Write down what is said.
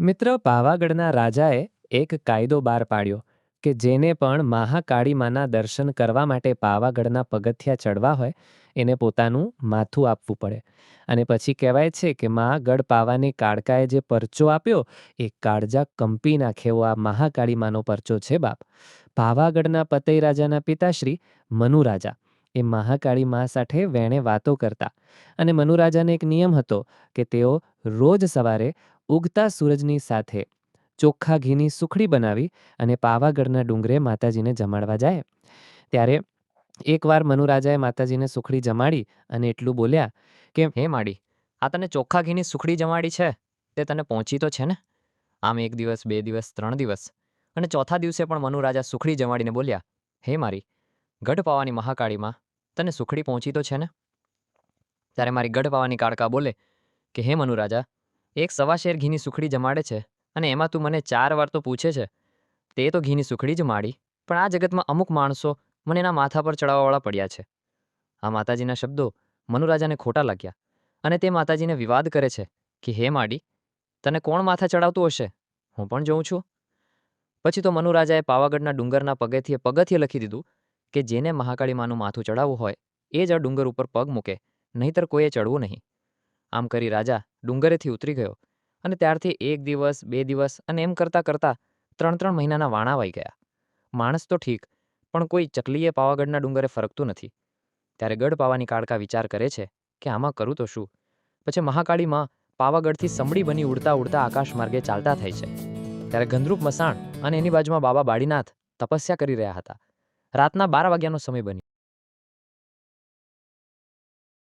મિત્ર પાવાગઢના રાજાએ એક કાયદો બહાર પાડ્યો કે જેને પણ મહાકાળીમાના દર્શન કરવા માટે પાવાગઢના પગથિયા ચડવા હોય, એને પોતાનું માથું આપવું પડે. અને પછી કહેવાય છે કે મા ગઢ પાવાની કાળકાએ જે પરચો આપ્યો, એ કાળજા કંપી નાખે એવો આ મહાકાળીમાનો પરચો છે બાપ. પાવાગઢના પતઈ રાજાના પિતાશ્રી મનુરાજા એ મહાકાળી મા સાથે વેણે વાતો કરતા. અને મનુરાજાને એક નિયમ હતો કે તેઓ રોજ સવારે ઉગતા સૂરજની સાથે ચોખ્ખા ઘીની સુખડી બનાવી અને પાવાગઢના ડુંગરે માતાજીને જમાડવા જાય. ત્યારે એકવાર મનુરાજાએ માતાજીને સુખડી જમાડી અને એટલું બોલ્યા કે, હે માડી, આ તને ચોખ્ખા ઘીની સુખડી જમાડી છે? તે તને પહોંચી તો છે ને? આમ એક દિવસ, બે દિવસ, ત્રણ દિવસ. અને ચોથા દિવસે પણ મનુરાજા સુખડી જમાડીને બોલ્યા, હે મારી, ગઢ પાવાની મહાકાળીમાં તને સુખડી પહોંચી તો છે ને? ત્યારે મારી ગઢ પાવાની કાળકા બોલે કે, હે મનુરાજા એક સવા શેર ઘીની સુખડી જમાડે છે અને એમાં તું મને ચાર વાર તો પૂછે છે. તે તો ઘીની સુખડી જ માડી, પણ આ જગતમાં અમુક માણસો મને એના માથા પર ચડાવવાવાળા પડ્યા છે. આ માતાજીના શબ્દો મનુરાજાને ખોટા લાગ્યા અને તે માતાજીને વિવાદ કરે છે કે, હે માડી, તને કોણ માથા ચડાવતું હશે? હું પણ જોઉં છું. પછી તો મનુરાજાએ પાવાગઢના ડુંગરના પગથિયે પગથિયે લખી દીધું કે, જેને મહાકાળી માનું માથું ચડાવવું હોય, એ જ આ ડુંગર ઉપર પગ મૂકે, નહીંતર કોઈએ ચડવું નહીં. આમ કરી રાજા ડુંગરેથી ઉતરી ગયો અને ત્યારથી એક દિવસ, બે દિવસ અને એમ કરતાં કરતાં ત્રણ ત્રણ મહિનાના વાણા વાઈ ગયા. માણસ તો ઠીક, પણ કોઈ ચકલીએ પાવાગઢના ડુંગરે ફરકતું નથી. ત્યારે ગઢ પાવાની કાળકા વિચાર કરે છે કે આમાં કરું તો શું? પછી મહાકાળીમાં પાવાગઢથી સંભળી બની ઉડતા ઉડતા આકાશ માર્ગે ચાલતા થાય છે. ત્યારે ગંધરૂપ મસાણ અને એની બાજુમાં બાબા બાળીનાથ તપસ્યા કરી રહ્યા હતા. રાતના બાર વાગ્યાનો સમય બન્યો.